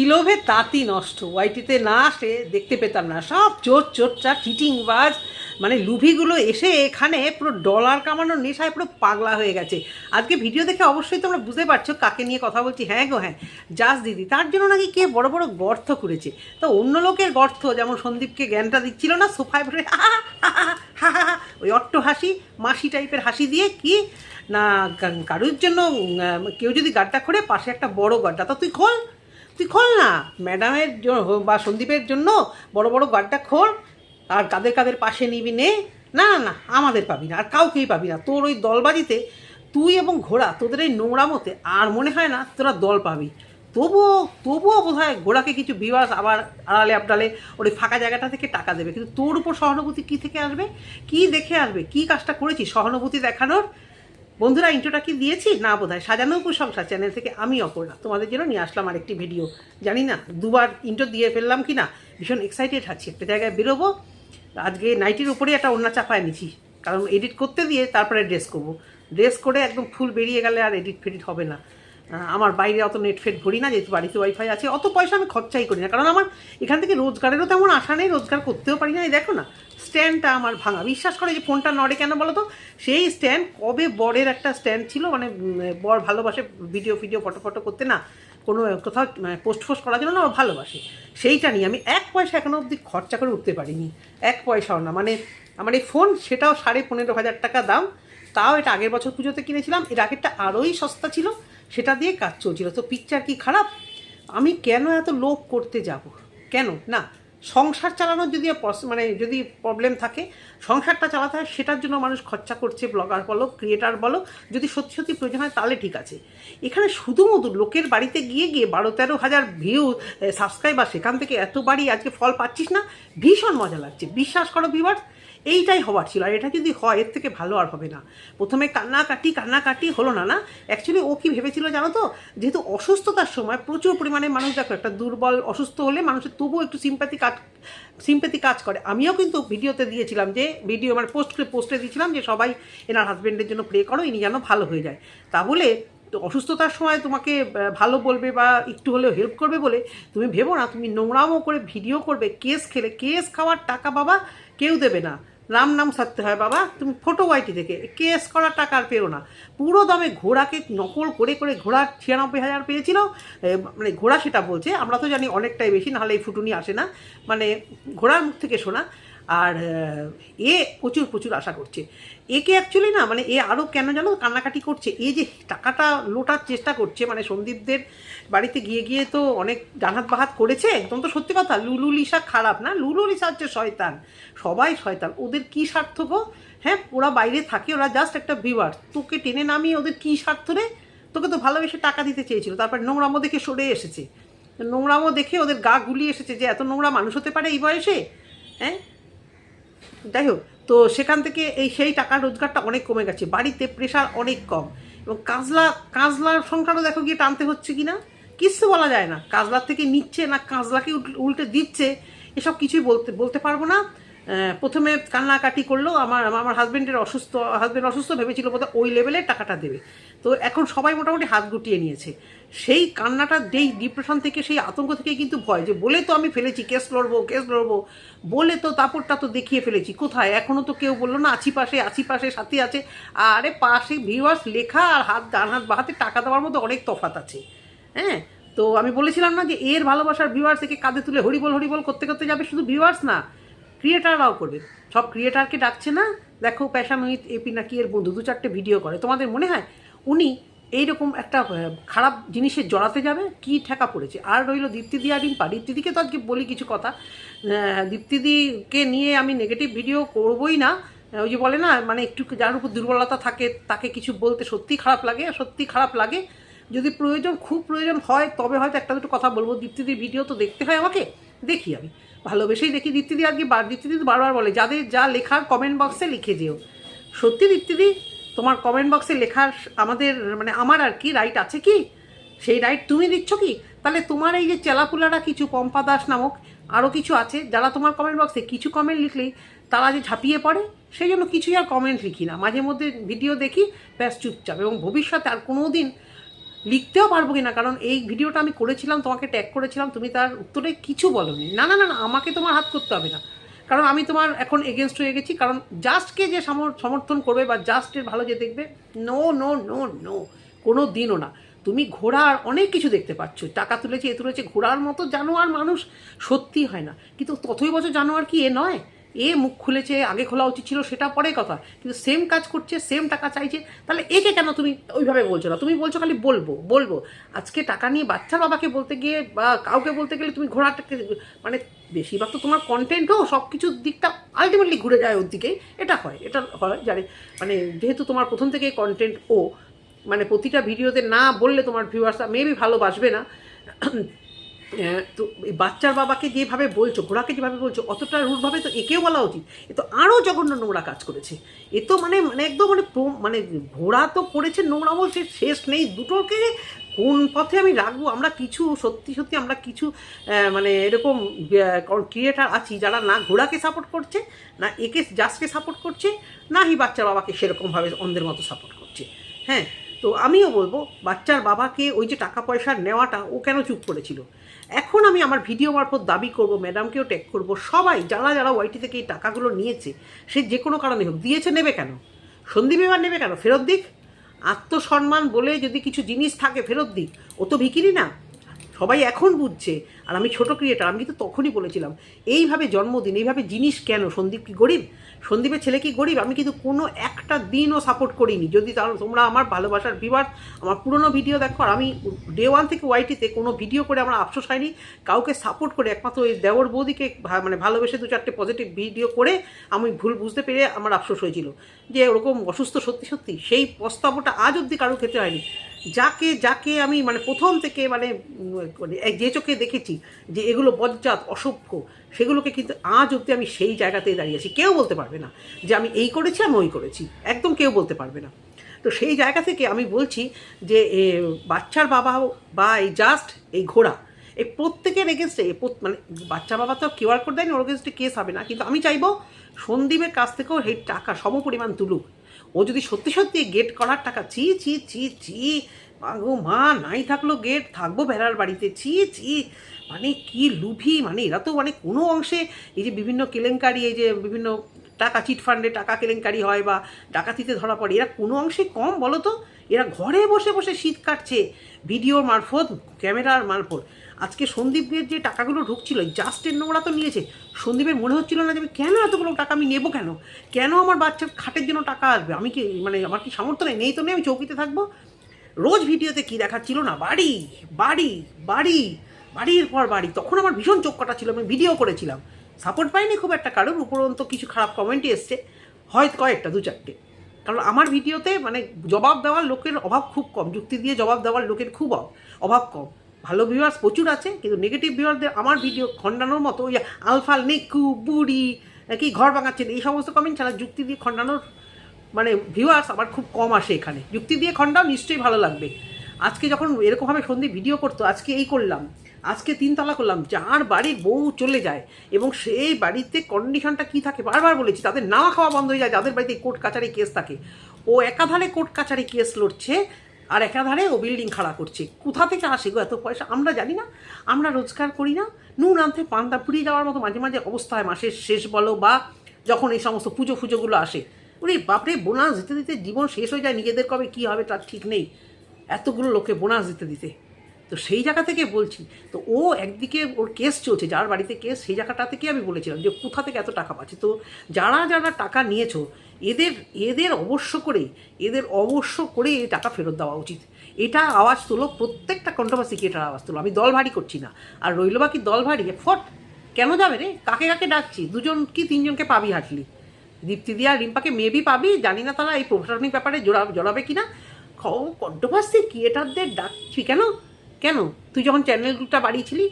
তিলোভে তাঁতি নষ্ট। ওয়াইটিতে না আসে দেখতে পেতাম না। সব চোর চোরচা চিটিংবাজ মানে লুভিগুলো এসে এখানে পুরো ডলার কামানোর নেশায় পুরো পাগলা হয়ে গেছে। আজকে ভিডিও দেখে অবশ্যই তোমরা বুঝতে পারছ কাকে নিয়ে কথা বলছি। হ্যাঁ গো হ্যাঁ। জাস দিদি তার জন্য নাকি কে বড় বড় গর্ত করেছে তো অন্য লোকের গর্ত যেমন সন্দীপকে জ্ঞানটা দিচ্ছিল না সোফায় হা, ওই অট্ট হাসি মাসি টাইপের হাসি দিয়ে কি? না কারুর জন্য কেউ যদি গাড্ডা করে পাশে একটা বড় গাড্ডা। তো তুই খোল। তুই খোল না। ম্যাডামের বা সন্দীপের জন্য বড় বড় গাড্ডা খোল, আর কাদের কাদের পাশে নিবি নে। না না না, আমাদের পাবি না, আর কাউকেই পাবি না। তোর ওই দলবাজিতে তুই এবং ঘোড়া, তোদের এই নোংরামতে আর মনে হয় না তোরা দল পাবি। তবুও তবুও বোধ হয় ঘোড়াকে কিছু বিবাস আবার আড়ালে, আবডালে ওর ফাঁকা জায়গাটা থেকে টাকা দেবে। কিন্তু তোর উপর সহানুভূতি কী থেকে আসবে? কি দেখে আসবে? কি কাজটা করেছিস সহানুভূতি দেখানোর? বন্ধুরা ইন্ট্রোটা কি দিয়েছি? না বোধ হয় সাজানো উপসংসার চ্যানেল থেকে আমি অপর্ণা। তোমাদের জন্য নিয়ে আসলাম আরেকটি ভিডিও জানি না, দুবার ইন্ট্রো দিয়ে ফেললাম কি না ভীষণ এক্সাইটেড আছি। একটা জায়গায় বেরোবো। আজকে নাইটির উপরে একটা ওড়না চাপায় নিছি। কারণ এডিট করতে দিয়ে তারপরে ড্রেস করব। ড্রেস করে একদম ফুল বেরিয়ে গেলে আর এডিট ফেডিট হবে না। আমার বাইরে অত নেট ফেট ভরি না, যেহেতু বাড়িতে ওয়াইফাই আছে, অত পয়সা আমি খরচাই করি না। কারণ আমার এখান থেকে রোজগারেরও তেমন আশা নেই, রোজগার করতেও পারি না। এই দেখো না স্ট্যান্ডটা আমার ভাঙা। বিশ্বাস করে যে ফোনটা নড়ে কেন বলো তো? সেই স্ট্যান্ড কবে বরের একটা স্ট্যান্ড ছিল মানে বর ভালোবাসে ভিডিও ফিডিও ফটো ফটো করতে না, কোনো কোথাও পোস্ট ফোস্ট করার জন্য না ভালোবাসে। সেইটা নিয়ে আমি এক পয়সা এখনও অবধি খরচা করে উঠতে পারিনি। এক পয়সাও না। মানে আমার এই ফোন সেটাও সাড়ে পনেরো হাজার টাকা দাম। তাও এটা আগের বছর পুজোতে কিনেছিলাম। এর আগেরটা আরোই সস্তা ছিল। সেটা দিয়ে কাজ চলছিল। তো পিকচার কি খারাপ? আমি কেন এত লোভ করতে যাব? কেন? না, সংসার চালানোর যদি মানে যদি প্রবলেম থাকে, সংসারটা চালাতে হয়, সেটার জন্য মানুষ খরচা করছে ব্লগার বলো ক্রিয়েটার বলো, যদি সত্যি সত্যি প্রয়োজন হয় তাহলে ঠিক আছে। এখানে শুধুমাত্র লোকের বাড়িতে গিয়ে গিয়ে বারো তেরো হাজার ভিউ সাবস্ক্রাইবার সেখান থেকে এত বাড়ি আজকে ফল পাচ্ছিস না, ভীষণ মজা লাগছে। বিশ্বাস করো ভিউয়ার্স এইটাই হওয়ার ছিল, আর এটা যদি হয়, এর থেকে ভালো আর হবে না। প্রথমে কান্নাকাটি কান্নাকাটি হলো না না? অ্যাকচুয়ালি ও কি ভেবেছিল জানো তো? যেহেতু অসুস্থতার সময় প্রচুর পরিমাণে মানুষ দেখো, একটা দুর্বল, অসুস্থ হলে মানুষের তবুও একটু সিম্প্যাথি কাজ সিম্প্যাথি কাজ করে। আমিও কিন্তু ভিডিওতে দিয়েছিলাম যে ভিডিও মানে পোস্ট করে পোস্টে দিয়েছিলাম যে, সবাই এনার হাজব্যান্ডের জন্য প্রে করো, ইনি যেন ভালো হয়ে যায়। তা বলে, তো অসুস্থতার সময় তোমাকে ভালো বলবে বা একটু হলেও হেল্প করবে বলে, তুমি ভেবো না, তুমি নোংরামো করে ভিডিও করবে কেস খেলে কেস খাওয়ার টাকা বাবা কেউ দেবে না। রাম নাম সারতে হয়, বাবা। তুমি ফটো ওয়াইটি থেকে। কেস করা টাকা আর পেও না। পুরো দামে ঘোড়াকে নকল করে করে ঘোড়া ছিয়ানব্বই হাজার পেয়েছিল। মানে ঘোড়া সেটা বলছে। আমরা তো জানি অনেকটাই বেশি, নাহলে এই ফুটুনি আসে না। মানে ঘোড়ার মুখ থেকে শোনা। আর এ প্রচুর প্রচুর আশা করছে। একে অ্যাকচুয়ালি না মানে এ আরও কেন জানো কান্নাকাটি করছে। এ যে টাকাটা লোটার চেষ্টা করছে মানে সন্দীপদের বাড়িতে গিয়ে গিয়ে তো অনেক ডানহাত বাহাত করেছে, একদম তো সত্যি কথা। লুলু লিসা খারাপ না? লুলু লিসা হচ্ছে শয়তান। সবাই শয়তান। ওদের কী স্বার্থ গো? হ্যাঁ ওরা বাইরে থাকে, ওরা জাস্ট একটা ভিউয়ার তোকে টেনে নামিয়ে ওদের কী স্বার্থ রে? তোকে তো ভালোবেসে টাকা দিতে চেয়েছিল। তারপর নোংরামো দেখে সরে এসেছে। নোংরামো দেখে ওদের গা গুলিয়ে এসেছে যে, এত নোংরা মানুষ হতে পারে এই বয়সে? হ্যাঁ? যাই হোক, তো সেখান থেকে এই সেই টাকা রোজগারটা অনেক কমে গেছে। বাড়িতে প্রেশার অনেক কম। এবং কাজলা, কাজলার সংখ্যারও দেখো গিয়ে টানতে হচ্ছে কি না কিচ্ছু বলা যায় না। কাজলার থেকে নিচ্ছে না, কাজলাকে উল্টে দিচ্ছে। এসব কিছুই বলতে বলতে পারব না। প্রথমে কান্নাকাটি করল, আমার আমার হাজব্যান্ডের অসুস্থ হাজব্যান্ড অসুস্থ ভেবেছিল বোধহয় ওই লেভেলে টাকাটা দেবে। তো এখন সবাই মোটামুটি হাত গুটিয়ে নিয়েছে। সেই কান্নাটা, যেই ডিপ্রেশন থেকে, সেই আতঙ্ক থেকে কিন্তু ভয় যে, বলে তো আমি ফেলেছি কেস লড়বো কেস লড়বো। বলে তো তাপরটা তো দেখিয়ে ফেলেছি, কোথায়? এখনও তো কেউ বলল না, আছি পাশে আছি পাশে, সাথে আছে। আরে পাশে ভিউয়ার্স লেখা আর হাত, ডান হাত, বা হাতে টাকা দেওয়ার মধ্যে অনেক তফাত আছে। হ্যাঁ? তো আমি বলেছিলাম না যে, এর ভালোবাসার ভিউয়ার্স একে কাঁধে তুলে হরিবল হরিবল করতে করতে যাবে শুধু ভিউয়ার্স না। ক্রিয়েটাররাও করবে। সব ক্রিয়েটারকে ডাকছে না, দেখো প্যাশান উইথ এপি নাকি এর বন্ধু, দু চারটে ভিডিও করে। তোমাদের মনে হয় উনি এইরকম একটা খারাপ জিনিসে জড়াতে যাবে? কি ঠেকা পড়েছে? আর রইল দীপ্তিদি আর রিম্পা দীপ্তিদিকে তো আজকে বলি কিছু কথা। দীপ্তিদিকে নিয়ে আমি নেগেটিভ ভিডিও করবই না। ওই যে বলে না মানে একটু যার উপর দুর্বলতা থাকে, তাকে কিছু বলতে সত্যি খারাপ লাগে সত্যি খারাপ লাগে। যদি প্রয়োজন, খুব প্রয়োজন হয়, তবে হয়তো একটা দুটো কথা বলব। দীপ্তিদির ভিডিও তো দেখতে হয় আমাকে। দেখি আমি। ভালোবেসেই দেখি দীপ্তিদি আজকে বার দীপ্তিদি তো বারবার বলে, যাদের যা লেখার কমেন্ট বক্সে লিখে যেও সত্যি দীপ্তিদি, তোমার কমেন্ট বক্সে লেখার আমাদের মানে আমার আর কি রাইট আছে কি? সেই রাইট তুমি দিচ্ছ কি? তাহলে তোমার এই যে চেলাপুলারা কিছু পম্পা দাস নামক আরও কিছু আছে, যারা তোমার কমেন্ট বক্সে কিছু কমেন্ট লিখলেই তারা যে ঝাঁপিয়ে পড়ে, সেই জন্য কিছুই আর কমেন্ট লিখি না। মাঝে মধ্যে ভিডিও দেখি, ব্যাস চুপচাপ। এবং ভবিষ্যতে আর কোনো দিন লিখতেও পারব কিনা? কারণ এই ভিডিওটা আমি করেছিলাম, তোমাকে ট্যাগ করেছিলাম, তুমি তার উত্তরে কিছু বলনি। না না না না, আমাকে তোমার হাত করতে হবে না। কারণ আমি তোমার এখন এগেনস্ট হয়ে গেছি, কারণ জাস্টকে যে সমর- সমর্থন করবে বা জাস্টের ভালো যে দেখবে নো নো নো নো কোনো দিনও না। তুমি ঘোড়ার অনেক কিছু দেখতে পাচ্ছ। টাকা তুলেছে, এ তুলেছে, ঘোড়ার মতো জানোয়ার মানুষ সত্যি হয় না। কিন্তু ততই বছর জানোয়ার কি এ নয়? এ মুখ খুলেছে, আগে খোলা উচিত ছিল, সেটা পরে কথা। কিন্তু সেম কাজ করছে সেম টাকা চাইছে, তাহলে একে কেন তুমি ওইভাবে বলছো না? তুমি বলছো খালি বলব বলব। আজকে টাকা নিয়ে বাচ্চার বাবাকে বলতে গিয়ে বা কাউকে বলতে গেলে তুমি ঘোড়াটাকে মানে বেশিরভাগ তো তোমার কন্টেন্টও সব কিছুর দিকটা আলটিমেটলি ঘুরে যায় ওর দিকেই। এটা হয় এটা হয়, জানি। মানে যেহেতু তোমার প্রথম থেকে কন্টেন্ট ও মানে প্রতিটা ভিডিওতে না বললে তোমার ভিউয়ার্সরা মেবি ভালোবাসবে না। তো বাচ্চার বাবাকে যেভাবে বলছো, ঘোড়াকে যেভাবে বলছো, অতটা রুটভাবে তো একেও বলা উচিত। এ তো আরও জঘন্য নোংরা কাজ করেছে। এ তো মানে মানে একদম মানে মানে ঘোড়া তো করেছে নোংরা বলছে শেষ নেই। দুটোকে কোন পথে আমি রাখব? আমরা কিছু, সত্যি সত্যি আমরা কিছু মানে এরকম ক্রিয়েটার আছি যারা না ঘোড়াকে সাপোর্ট করছে, না একে জাসকে সাপোর্ট করছে, না হি বাচ্চার বাবাকে সেরকমভাবে অন্ধের মতো সাপোর্ট করছে। হ্যাঁ? তো আমিও বলব, বাচ্চার বাবাকে ওই যে টাকা পয়সা নেওয়াটা ও কেন চুপ করেছিল? এখন আমি আমার ভিডিও মারফত দাবি করব, ম্যাডামকেও ট্যাগ করব, সবাই যারা যারা ওয়াইটি থেকে এই টাকাগুলো নিয়েছে, সে যে কোনো কারণে হোক, দিয়েছে নেবে কেন? সন্দীপ এবার নেবে কেন? ফেরত দিক? আত্মসম্মান বলে যদি কিছু জিনিস থাকে, ফেরত দিক। ও তো ভিকিরি না। সবাই এখন বুঝছে, আর আমি ছোট ক্রিয়েটার আমি কিন্তু তখনই বলেছিলাম, এইভাবে জন্মদিন, এইভাবে জিনিস কেন? সন্দীপ কি গরিব? সন্দীপের ছেলে কি গরিব? আমি কিন্তু কোনো একটা দিনও সাপোর্ট করিনি। যদি তার, তোমরা আমার ভালোবাসার ভিভার আমার পুরনো ভিডিও দেখো, আর আমি ডে ওয়ান থেকে ওয়াইটিতে কোনো ভিডিও করে আমার আফসোস হয়নি, কাউকে সাপোর্ট করে একমাত্র ওই দেওর বৌদিকে মানে ভালোবেসে দু চারটে পজিটিভ ভিডিও করে আমি ভুল বুঝতে পেরে আমার আফসোস হয়েছিল। যে ওরকম অসুস্থ সত্যি সত্যি, সেই প্রস্তাবটা আজ অবধি কারও খেতে হয়নি। যাকে যাকে আমি মানে প্রথম থেকে মানে মানে যে চোখে দেখেছি যে এগুলো বজ্জাত অসভ্য, সেগুলোকে কিন্তু আজ অবধি আমি সেই জায়গাতেই দাঁড়িয়ে আছি। কেউ বলতে পারবে না যে আমি এই করেছি, আমি ওই করেছি। একদম কেউ বলতে পারবে না। তো সেই জায়গা থেকে আমি বলছি যে বাচ্চার বাবা বা এই জাস্ট এই ঘোড়া এই প্রত্যেকের এগেনস্টে মানে বাচ্চা বাবা তো কিউ আর কোড দেয়নি, ওর এগেনস্টে কেস হবে না। কিন্তু আমি চাইব সন্দীপের কাছ থেকেও এই টাকা সম পরিমাণ তুলুক। ও যদি সত্যি সত্যি গেট করার টাকা চি চি চি চি গো মা, নাই থাকল গেট থাকব ভেড়ার বাড়িতে চি চি মানে কি লুভি মানে এরা তো মানে কোনো অংশে এই যে বিভিন্ন কেলেঙ্কারি, এই যে বিভিন্ন টাকা চিট ফান্ডে টাকা কেলেঙ্কারি হয় বা ডাকাতিতে ধরা পড়ে, এরা কোনো অংশে কম বলো তো? এরা ঘরে বসে বসে শীত কাটছে, ভিডিওর মারফত, ক্যামেরার মারফত। আজকে সন্দীপের যে টাকাগুলো ঢুকছিল জাস্টের নোংরা তো নিয়েছে। সন্দীপের মনে হচ্ছিল না যে আমি কেন এতগুলো টাকা আমি নেব কেন? কেন আমার বাচ্চার খাটের জন্য টাকা আসবে? আমি কি মানে আমার কি সামর্থ্য নেই? নেই তো নেই, আমি চৌকিতে থাকব। রোজ ভিডিওতে কি দেখাচ্ছিল না? বাড়ি বাড়ি বাড়ি, বাড়ির পর বাড়ি। তখন আমার ভীষণ চোখ কাটা ছিল, আমি ভিডিও করেছিলাম। সাপোর্ট পাইনি খুব একটা কারণ উপরন্ত কিছু খারাপ কমেন্টই এসছে। হয়তো কয়েকটা, দু চারটে। কারণ আমার ভিডিওতে মানে জবাব দেওয়ার লোকের অভাব খুব কম। যুক্তি দিয়ে জবাব দেওয়ার লোকের খুব অভাব কম। ভালো ভিউয়ার্স প্রচুর আছে, কিন্তু নেগেটিভ ভিউয়ারদের আমার ভিডিও খণ্ডানোর মতো ওই আলফাল নেকু, বুড়ি কি ঘর ভাঙাচ্ছেন, এই সমস্ত কমেন্ট ছাড়া যুক্তি দিয়ে খণ্ডানোর মানে ভিউয়ার্স আমার খুব কম আসে এখানে। যুক্তি দিয়ে খণ্ডাও নিশ্চয়ই ভালো লাগবে। আজকে যখন এরকমভাবে সন্ধে ভিডিও করতো, আজকে এই করলাম, আজকে তিনতলা করলাম, যার বাড়ি বউ চলে যায়, এবং সেই বাড়িতে কন্ডিশনটা কী থাকে, বারবার বলেছি, তাদের নাওয়া খাওয়া বন্ধ হয়ে যায়, যাদের বাড়িতে কোর্ট কাচারি কেস থাকে, ও একাধারে কোর্ট কাচারি কেস লড়ছে আর একাধারে ও বিল্ডিং খাড়া করছে। কোথা থেকে আসে গো এত পয়সা? আমরা জানি না। আমরা রোজগার করি না। নুন আনতে পান্তা পুড়িয়ে যাওয়ার মতো মাঝে মাঝে অবস্থায় মাসের শেষ বলো বা যখন এই সমস্ত পুজো ফুজোগুলো আসে, ওরে বাপরে, বোনাস দিতে দিতে জীবন শেষ হয়ে যায়। নিজেদের কবে কী হবে তার ঠিক নেই। এতগুলো লোকে বোনাস দিতে দিতে। তো সেই জায়গা থেকে বলছি, তো ও একদিকে ওর কেস চলছে, যার বাড়িতে কেস সেই জায়গাটা থেকে আমি বলেছিলাম যে কোথা থেকে এত টাকা পাচ্ছে? তো যারা যারা টাকা নিয়েছো, এদের এদের অবশ্য করে এদের অবশ্য করে এই টাকা ফেরত দেওয়া উচিত। এটা আওয়াজ তুলো, প্রত্যেকটা কন্ট্রোভার্সি ক্রিয়েটার আওয়াজ তুলো। আমি দল ভারী করছি না। আর রইল বাকি দল ভারী ফট, কেন যাবে রে? কাকে কাকে ডাকছি? দুজন কি তিনজনকে পাবি হাঁটলি? দীপ্তি দিয়া রিম্পাকে মেবি পাবি, জানি না তারা এই প্রশাসনিক ব্যাপারে জোড়া, জড়াবে কিনা। কন্ট্রোভার্সি ক্রিয়েটারদের ডাকছি কেন? কেন? তুই যখন চ্যানেলটা বাড়িয়েছিলি,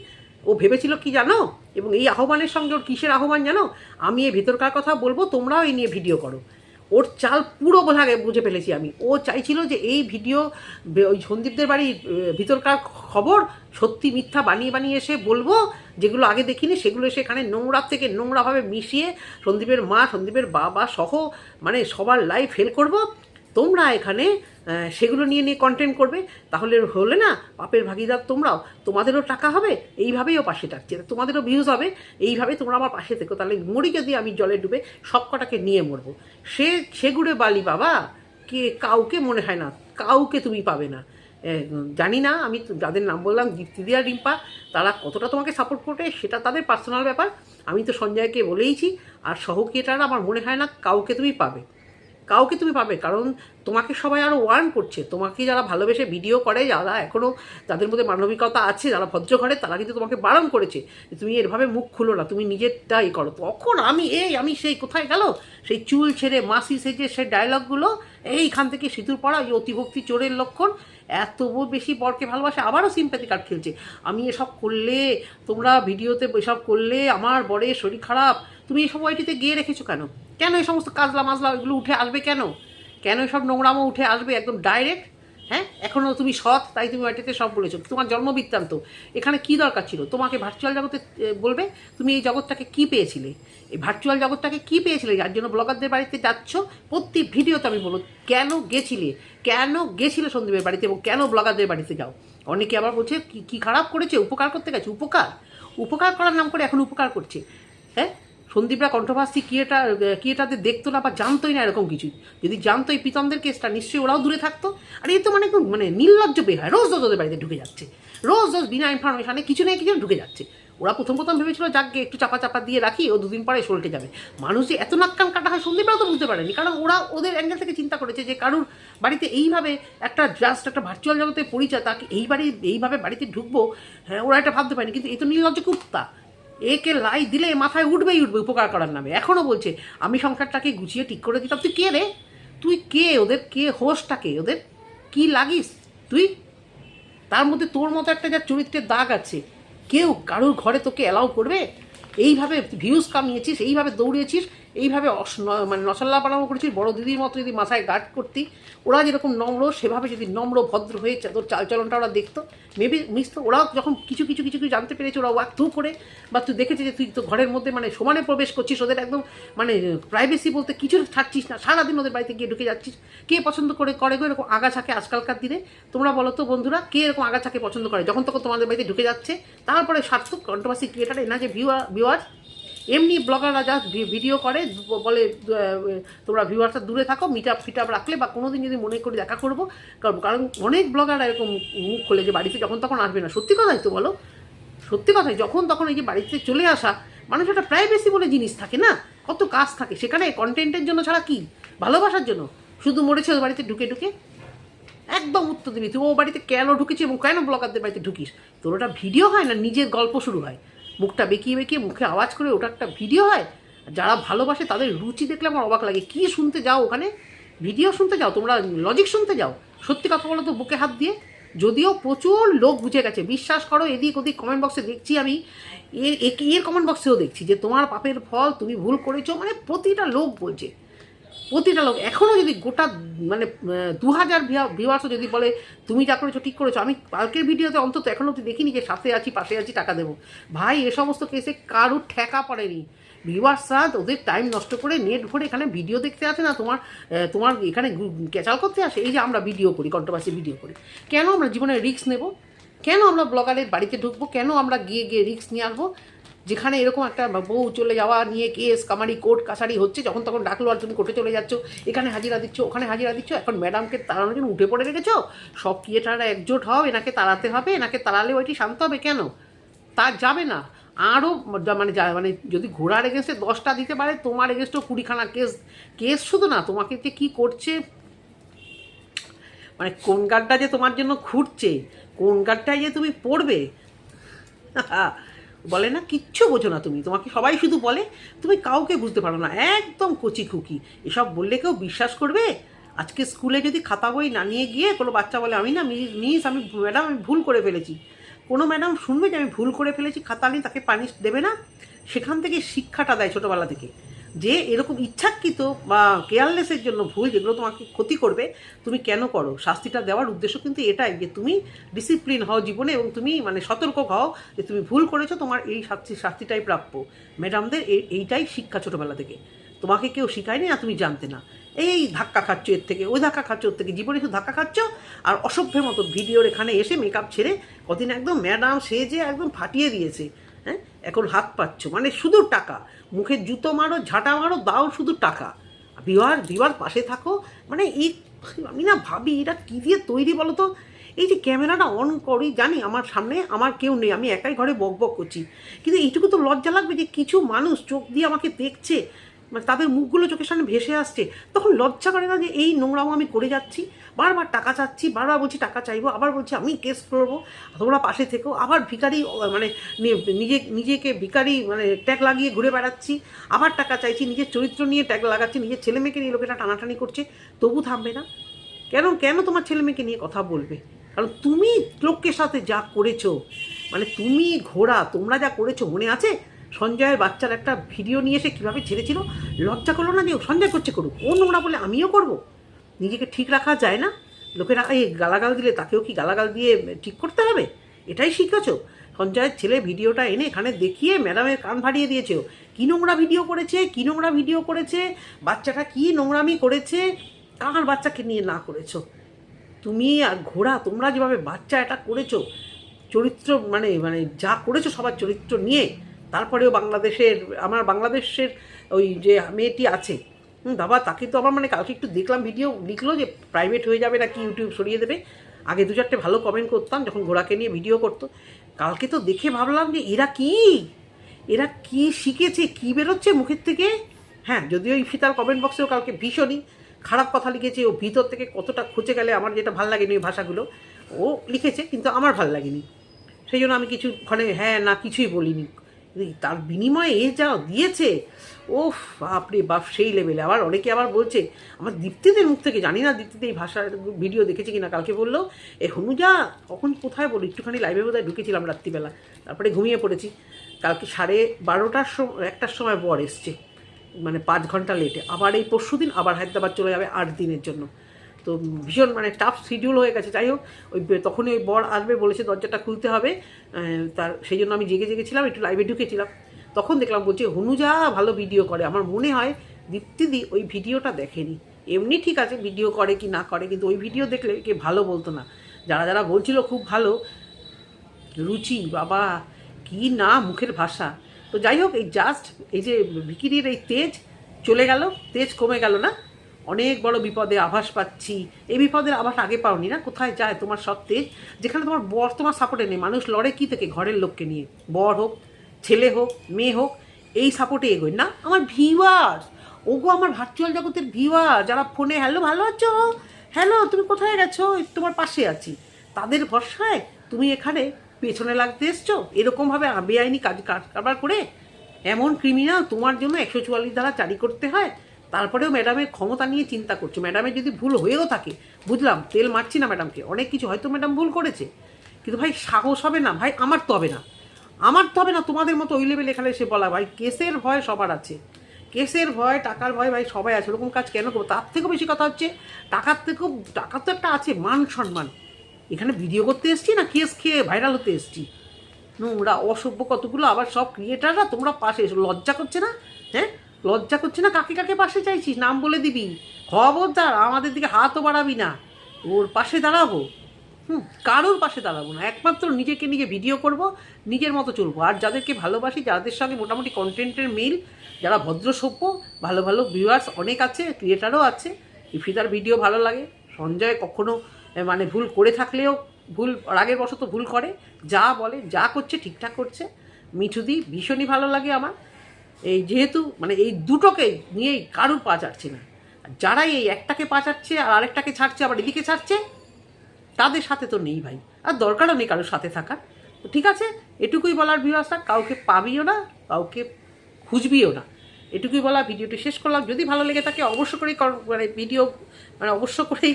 ও ভেবেছিল কি জানো? এবং এই আহ্বানের সঙ্গে ওর কিসের আহ্বান জানো? আমি এই ভেতরকার কথা বলব, তোমরাও এই নিয়ে ভিডিও করো। ওর চাল পুরো বোঝা বুঝে ফেলেছি আমি। ও চাইছিল যে এই ভিডিও ওই সন্দীপদের বাড়ির ভিতরকার খবর সত্যি মিথ্যা বানিয়ে বানিয়ে এসে বলব, যেগুলো আগে দেখিনি, সেগুলো এসে এখানে নোংরা থেকে নোংরাভাবে মিশিয়ে সন্দীপের মা, সন্দীপের বাবা সহ মানে সবার লাইফ ফেল করব। তোমরা এখানে সেগুলো নিয়ে নিয়ে কন্টেন্ট করবে। তাহলে হলে না, পাপের ভাগিদার তোমরাও, তোমাদেরও টাকা হবে, এইভাবেই ও পাশে থাকছে। তোমাদেরও ভিউজ হবে, এইভাবে তোমরা আমার পাশে থেকো। তাহলে মরি যদি আমি জলে ডুবে সব কটাকে নিয়ে মরবো। সে সেগুড়ে বালি বাবা, কে, কাউকে মনে হয় না, কাউকে তুমি পাবে না। জানি না, আমি যাদের নাম বললাম দীপ্তিদিয়া রিম্পা, তারা কতটা তোমাকে সাপোর্ট করবে, সেটা তাদের পার্সোনাল ব্যাপার। আমি তো সঞ্জয়কে বলেইছি, আর সহকেটারা আমার মনে হয় না কাউকে তুমি পাবে। কাউকে তুমি পাবে, কারণ তোমাকে সবাই আরও ওয়ার্ন করছে। তোমাকে যারা ভালোবেসে ভিডিও করে, যারা এখনও যাদের মধ্যে মানবিকতা আছে, যারা ভদ্র ঘরে, তারা কিন্তু তোমাকে বারণ করেছে তুমি এভাবে মুখ খুলো না, তুমি নিজেরটাই করো। তখন আমি এই, আমি সেই কোথায় গেল? সেই চুল ছেড়ে, মাসি সেজে সেই ডায়লগগুলো এইখান থেকে সিঁদুর পড়া ওই অতিভক্তি চোরের লক্ষণ, এত বেশি বরকে ভালোবাসে, আবারও সিম্প্যাথি কার্ড খেলছে। আমি এসব করলে, তোমরা ভিডিওতে এসব করলে, আমার বরের শরীর খারাপ তুমি এসব ওয়াইটিতে গিয়ে রেখেছো কেন? কেন এই সমস্ত কাজলা মাজলা এগুলো উঠে আসবে কেন? কেন এসব নোংরামো উঠে আসবে একদম ডাইরেক্ট হ্যাঁ? এখনও তুমি সৎ, তাই তুমি ওয়াইটিতে সব বলেছ। তোমার জন্মবৃত্তান্ত এখানে কি দরকার ছিল? তোমাকে ভার্চুয়াল জগতে বলবে, তুমি এই জগৎটাকে কি পেয়েছিলে? এই ভার্চুয়াল জগৎটাকে কি পেয়েছিলে? যার জন্য ব্লগারদের বাড়িতে যাচ্ছ, প্রতি ভিডিওতে আমি বলব কেন গেছিলে? কেন গেছিলে সন্দীপের বাড়িতে এবং কেন ব্লগারদের বাড়িতে যাও? অনেকে আবার বলছে, কি কি খারাপ করেছে? উপকার করতে গেছে? উপকার? উপকার করার নাম করে এখন উপকার করছে। হ্যাঁ? সন্দীপরা কণ্ঠভাষী কি এটা কি এটাতে দেখতো না বা জানতোই না এরকম কিছু। যদি জানতো এই প্রীতমদের কেসটা, নিশ্চয়ই ওরাও দূরে থাকতো। আর এই তো মানে একদম মানে নির্লজ্জ বে হয় রোজ রোজ ওদের বাড়িতে ঢুকে যাচ্ছে। রোজ রোজ বিনা ইনফরমেশনে কিছু না কিছু ঢুকে যাচ্ছে। ওরা প্রথম প্রথম ভেবেছিল, যাকে একটু চাপা চাপা দিয়ে রাখি, ও দুদিন পরে সল্টে যাবে। মানুষ যে এত নাক্কান কাটা হয়, সন্দীপরাও তো বুঝতে পারেনি। কারণ ওরা ওদের অ্যাঙ্গেল থেকে চিন্তা করেছে যে কারুর বাড়িতে এইভাবে একটা জাস্ট একটা ভার্চুয়াল জগতে পরিচয়, তাকে এই বাড়ি এইভাবে বাড়িতে ঢুকবো হ্যাঁ ওরা এটা ভাবতে পারেনি। কিন্তু এই তো নির্লজ্জ কুত্তা। একে লাই দিলে মাথায় উঠবেই উঠবে, উপকার করার নামে। এখনও বলছে, আমি সংসারটাকে গুছিয়ে ঠিক করে দিতাম। তুই কে রে? তুই কে? ওদের কে? হোসটাকে ওদের কি লাগিস তুই? তার মধ্যে তোর মতো একটা যা চরিত্রের দাগ আছে, কেউ কারোর ঘরে তোকে অ্যালাউ করবে? এইভাবে ভিউজ কামিয়েছিস, এইভাবে দৌড়িয়েছিস এইভাবে মানে নসাল্লা বানানো করেছিস বড় দিদির মতো যদি মাথায় গার্ড করতি, ওরা যেরকম নম্র, সেভাবে যদি নম্র, ভদ্র হয়ে তোর চালচলনটা ওরা দেখতো। মেবি মিস তো ওরাও যখন কিছু কিছু কিছু কিছু জানতে পেরেছে, ওরা ওয়াক থ্রু করে, বা তুই দেখেছিস যে তুই তো ঘরের মধ্যে মানে সমানে প্রবেশ করছিস, ওদের একদম মানে প্রাইভেসি বলতে কিছু ছাড়ছিস না, সারাদিন ওদের বাড়িতে গিয়ে ঢুকে যাচ্ছিস। কে পছন্দ করে করে গো এরকম আগাছাকে আজকালকার দিনে? তোমরা বলো তো বন্ধুরা, কে এরকম আগাছাকে পছন্দ করে? যখন তখন তোমাদের বাড়িতে ঢুকে যাচ্ছে, তারপরে সার্থক কন্ট্রোভার্সি ক্রিয়েটার এনা যে ভিউয়ার ভিউয়ার এমনি ব্লগাররা যা ভিডিও করে বলে তোমরা ভিউয়ার্সটা দূরে থাকো মিট আপ ফিট আপ রাখলে বা কোনো দিন যদি মনে করে দেখা করব। কারণ কারণ অনেক ব্লগাররা এরকম মুখ খোলে যে বাড়িতে যখন তখন আসবে না। সত্যি কথাই তো বলো। সত্যি কথাই, যখন তখন এই যে বাড়িতে চলে আসা, মানুষের একটা প্রাইভেসি বলে জিনিস থাকে না? কত কাজ থাকে। সেখানে কন্টেন্টের জন্য ছাড়া কি? ভালোবাসার জন্য। শুধু মরেছে ওর বাড়িতে ঢুকে ঢুকে? একদম উত্তর দিবি। তুই ও বাড়িতে কেন ঢুকেছি এবং কেন ব্লগারদের বাড়িতে ঢুকিস? তোর ওটা ভিডিও হয় না, নিজের গল্প শুরু হয়। মুখটা বেঁকিয়ে বেঁকিয়ে মুখে আওয়াজ করে ওটা একটা ভিডিও হয়। যারা ভালোবাসে তাদের রুচি দেখলে আমার অবাক লাগে। কি শুনতে যাও ওখানে? ভিডিও শুনতে যাও, তোমরা লজিক শুনতে যাও। সত্যি কথা বলো তো বুকে হাত দিয়ে। যদিও প্রচুর লোক বুঝে গেছে। বিশ্বাস করো, এদিক ওদিক কমেন্ট বক্সে দেখছি আমি। এর এর কমেন্ট বক্সেও দেখছি যে তোমার পাপের ফল তুমি ভুল করেছ মানে প্রতিটা লোক বলছে। প্রতিটা লোক এখনও যদি গোটা মানে দু হাজার ভিউয়ার্সও যদি বলে, তুমি যা করেছ ঠিক করেছ। আমি কালকের ভিডিওতে অন্তত এখনও তুই দেখিনি যে সাথে আছি, পাশে আছি, টাকা দেবো। ভাই, এ সমস্ত কেসে কারুর ঠেকা পড়েনি। ভিউয়ার্সরা ওদের টাইম নষ্ট করে নেট ভরে এখানে ভিডিও দেখতে আসে না, তোমার তোমার এখানে ক্যাচাল করতে আসে। এই যে আমরা ভিডিও করি কন্ট্রোভার্সি ভিডিও করি। কেন আমরা জীবনে রিস্ক নেব? কেন আমরা ব্লগারের বাড়িতে ঢুকবো? কেন আমরা গিয়ে গিয়ে রিস্ক নিয়ে আসব? যেখানে এরকম একটা বউ চলে যাওয়া নিয়ে কেস, কামারি, কোর্ট, কাছারি হচ্ছে, যখন তখন ডাকলো আর তুমি কোর্টে চলে যাচ্ছ। এখানে হাজিরা দিচ্ছ, ওখানে হাজিরা দিচ্ছ। এখন ম্যাডামকে তাড়ানোর জন্য উঠে পড়ে রেখেছ? সব ক্রিয়েটাররা একজোট হও, এনাকে তাড়াতে হবে, এনাকে তাড়ালে ওইটি শান্ত হবে কেন? তা যাবে না। আরও মানে যা- মানে যদি ঘোড়ার এগেনস্টে দশটা দিতে পারে, তোমার এগেনস্টও কুড়িখানা কেস কেস শুধু না, তোমাকে যে কী করছে? মানে কোন গার্ডটা যে তোমার জন্য খুঁড়ছে? কোন গার্ডটায় যে তুমি পড়বে? বলে না, কিচ্ছু বোঝো না তুমি। তোমাকে সবাই শুধু বলে, তুমি কাউকে বুঝতে পারো না। একদম কচি খুকি। এসব বললে কেউ বিশ্বাস করবে? আজকে স্কুলে যদি খাতা বই না নিয়ে গিয়ে কোনো বাচ্চা বলে, আমি না মিস আমি ম্যাডাম, আমি ভুল করে ফেলেছি। কোনো ম্যাডাম শুনবে যে আমি ভুল করে ফেলেছি, খাতা নিয়ে তাকে পানিশ দেবে না? সেখান থেকে শিক্ষাটা দেয় ছোটোবেলা থেকে। যে এরকম ইচ্ছাকৃত বা কেয়ারলেসের জন্য ভুল যেগুলো তোমাকে ক্ষতি করবে, তুমি কেন করো? শাস্তিটা দেওয়ার উদ্দেশ্য কিন্তু এটাই যে তুমি ডিসিপ্লিন হও জীবনে এবং তুমি মানে সতর্ক হও যে তুমি ভুল করেছ, তোমার এই শাস্তি, শাস্তিটাই প্রাপ্য। ম্যাডামদের এই এইটাই শিক্ষা ছোটোবেলা থেকে। তোমাকে কেউ শেখায়নি আর তুমি জানতে না। এই ধাক্কা খাচ্ছ এর থেকে, ওই ধাক্কা খাচ্ছ ওর থেকে। জীবনে শুধু ধাক্কা খাচ্ছ আর অসভ্যের মতো ভিডিওর এখানে এসে মেকআপ ছেড়ে কদিন একদম ম্যাডাম সে যে একদম ফাটিয়ে দিয়েছে। হ্যাঁ? এখন হাত পাচ্ছ। মানে শুধু টাকা। মুখে জুতো মারো, ঝাঁটা মারো, দাও শুধু টাকা। বিবাহ বিবাহ পাশে থাকো। মানে এই আমি না ভাবি এটা কী দিয়ে তৈরি বলো তো এই যে ক্যামেরাটা অন করি, জানি আমার সামনে, আমার কেউ নেই, আমি একাই ঘরে বক বক করছি। কিন্তু এইটুকু তো লজ্জা লাগবে যে কিছু মানুষ চোখ দিয়ে আমাকে দেখছে। মানে তাদের মুখগুলো চোখের সামনে ভেসে আসছে, তখন লজ্জা করে না যে এই নোংরাও আমি করে যাচ্ছি? বারবার টাকা চাচ্ছি, বারবার বলছি টাকা চাইব, আবার বলছি আমি কেস করব, তোমরা পাশে থেকেও আবার ভিখারি মানে নিজে, নিজেকে ভিখারি মানে ট্যাগ লাগিয়ে ঘুরে বেড়াচ্ছি, আবার টাকা চাইছি, নিজের চরিত্র নিয়ে ট্যাগ লাগাচ্ছি, নিজের ছেলে মেয়েকে নিয়ে লোকেরা টানাটানি করছে, তবু থামবে না। কেন কেন তোমার ছেলে মেয়েকে নিয়ে কথা বলবে? কারণ তুমি লোকের সাথে যা করেছ মানে তুমি ঘোড়া, তোমরা যা করেছ, মনে আছে? সঞ্জয়ের বাচ্চার একটা ভিডিও নিয়ে এসে কীভাবে ছেড়েছিল? লজ্জা করল না যে সঞ্জয় করছে করুক? ও নোংরা বলে আমিও করব? নিজেকে ঠিক রাখা যায় না? লোকেরা এই গালাগাল দিলে তাকেও কি গালাগাল দিয়ে ঠিক করতে হবে? এটাই শিখেছো? সঞ্জয়ের ছেলে ভিডিওটা এনে এখানে দেখিয়ে ম্যাডামের কান ভাড়িয়ে দিয়েছে। কী নোংরা ভিডিও করেছে? কী নোংরা ভিডিও করেছে? বাচ্চাটা কী নোংরামি করেছে? কার বাচ্চাকে নিয়ে না করেছ? তুমি আর ঘোড়া, তোমরা যেভাবে বাচ্চা এটা করেছ, চরিত্র মানে মানে যা করেছ সবার চরিত্র নিয়ে তারপরেও বাংলাদেশের আমার বাংলাদেশের ওই যে মেয়েটি আছে হুম, বাবা তাকে তো আমার মানে কালকে একটু দেখলাম ভিডিও লিখলো যে প্রাইভেট হয়ে যাবে নাকি ইউটিউব সরিয়ে দেবে। আগে দু চারটে ভালো কমেন্ট করতাম যখন ঘোড়াকে নিয়ে ভিডিও করতো। কালকে তো দেখে ভাবলাম যে এরা কি? এরা কি শিখেছে কি বেরোচ্ছে মুখের থেকে? হ্যাঁ যদিও ইফিতার কমেন্ট বক্সেও কালকে ভীষণই খারাপ কথা লিখেছে ও ভিতর থেকে কতটা খুঁজে গেলে আমার যেটা ভালো লাগেনি ওই ভাষাগুলো ও লিখেছে কিন্তু আমার ভালো লাগেনি। সেই জন্য আমি কিছু ওখানে হ্যাঁ না কিছুই বলিনি। তার বিনিময়ে এ যা দিয়েছে ও বাপরে বাপ, সেই লেভেলে আবার অনেকে আবার বলছে, আমার দীপ্তিদের মুখ থেকে, জানি না দীপ্তিতে এই ভাষার ভিডিও দেখেছি কিনা, কালকে বলল, এ হনুজা, কখন কোথায় বলো? একটুখানি লাইভে বোধহয় ঢুকেছিলাম রাত্রিবেলা, তারপরে ঘুমিয়ে পড়েছি। কালকে সাড়ে বারোটার সময় একটার সময় বর এসছে মানে পাঁচ ঘণ্টা লেটে আবার এই পরশু দিন আবার হায়দ্রাবাদ চলে যাবে আট দিনের জন্য। তো ভীষণ মানে টাফ শিডিউল হয়ে গেছে। যাই হোক, ওই তখনই ওই বর আসবে, বলেছে দরজাটা খুলতে হবে। তার সেই জন্য আমি জেগে জেগেছিলাম, একটু লাইভে ঢুকেছিলাম। তখন দেখলাম, বলছে হনুজা ভালো ভিডিও করে। আমার মনে হয় দীপ্তিদি ওই ভিডিওটা দেখেনি। এমনি ঠিক আছে ভিডিও করে কি না করে, কিন্তু ওই ভিডিও দেখলে কে ভালো বলতো না। যারা যারা বলছিল খুব ভালো, রুচি, বাবা, কি না মুখের ভাষা। তো যাই হোক, এই জাস্ট এই যে ভিকিরির এই তেজ চলে গেল, তেজ কমে গেল না? অনেক বড় বিপদে আভাস পাচ্ছি। এই বিপদের আভাস আগে পাওনি না? কোথায় যায় তোমার সব তেজ? যেখানে তোমার বর তোমার সাপোর্টে নেই। মানুষ লড়ে কি থেকে? ঘরের লোককে নিয়ে। বর হোক, ছেলে হোক, মেয়ে হোক, এই সাপোর্টে এগোয়। না, আমার ভিউয়ার্স ওগো আমার ভার্চুয়াল জগতের ভিউয়ার যারা ফোনে হ্যালো ভালো আছো? হ্যালো তুমি কোথায় গেছো? তোমার পাশে আছি। তাদের ভরসায় তুমি এখানে পেছনে লাগতে এসছো। এরকমভাবে বেআইনি কাজ কারবার করে এমন ক্রিমিনাল তোমার জন্য একশো চুয়াল্লিশ দ্বারা জারি করতে হয়। তারপরেও ম্যাডামের ক্ষমতা নিয়ে চিন্তা করছ। ম্যাডামের যদি ভুল হয়েও থাকে, বুঝলাম, তেল মারছি না ম্যাডামকে অনেক কিছু হয়তো ম্যাডাম ভুল করেছে। কিন্তু ভাই, সাহস হবে না, ভাই, আমার তো হবে না। আমার তো হবে না, তোমাদের মতো ওই লেভেল এখানে এসে বলা। ভাই, কেসের ভয় সবার আছে। কেসের ভয়, টাকার ভয়, ভাই, সবাই আছে। ওরকম কাজ কেন করব? তার থেকেও বেশি কথা হচ্ছে, টাকার থেকেও, টাকার তো একটা আছে, মান সম্মান। এখানে ভিডিও করতে এসছি না কেস খেয়ে ভাইরাল হতে এসছি? নোংরা, অসভ্য কতগুলো, আবার সব ক্রিয়েটাররা তোমরা পাশে এসো, লজ্জা করছে না? হ্যাঁ? লজ্জা করছে না? কাকে কাকে পাশে চাইছিস? নাম বলে দিবি। খবরদার আমাদের দিকে হাতও বাড়াবি না। ওর পাশে দাঁড়াবো? হুম কারোর পাশে দাঁড়াবো না। একমাত্র নিজেকে নিজে ভিডিও করব নিজের মতো চলবো। আর যাদেরকে ভালোবাসি যাদের সঙ্গে মোটামুটি কন্টেন্টের মিল যারা ভদ্র সভ্য ভালো ভালো ভিউয়ার্স অনেক আছে ক্রিয়েটারও আছে ইফিতার ভিডিও ভালো লাগে সঞ্জয় কখনো এ, মানে ভুল করে থাকলেও ভুল রাগের বশত ভুল করে যা বলে যা করছে ঠিকঠাক করছে। মিঠুদি ভীষণই ভালো লাগে আমার। এই যেহেতু মানে এই দুটোকে নিয়েই কারুর পা চাটছে না। যারাই এই একটাকে পা চাটছে আর আরেকটাকে ছাড়ছে, আবার এদিকে ছাড়ছে, তাদের সাথে তো নেই ভাই। আর দরকারও নেই কারোর সাথে থাকার। তো ঠিক আছে, এটুকুই বলার ভিউয়ার্সটা কাউকে পাবিও না, কাউকে খুঁজবিও না। এটুকুই বলা, ভিডিওটি শেষ করলাম। যদি ভালো লেগে থাকে, অবশ্য করেই কর- মানে ভিডিও মানে অবশ্য করেই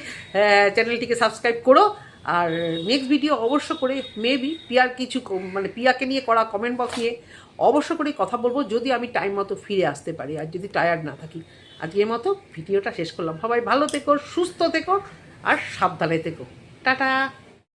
চ্যানেলটিকে সাবস্ক্রাইব করো। আর নেক্সট ভিডিও অবশ্য করে মেবি পিয়ার কিছু মানে পিয়াকে নিয়ে করা কমেন্ট বক্স নিয়ে অবশ্য করে কথা বলব, যদি আমি টাইম মতো ফিরে আসতে পারি, আর যদি টায়ার্ড না থাকি আজকের মতো ভিডিওটা শেষ করলাম। সবাই ভালো থেকো, সুস্থ থেকো, আর সাবধানে থেকো। টাটা!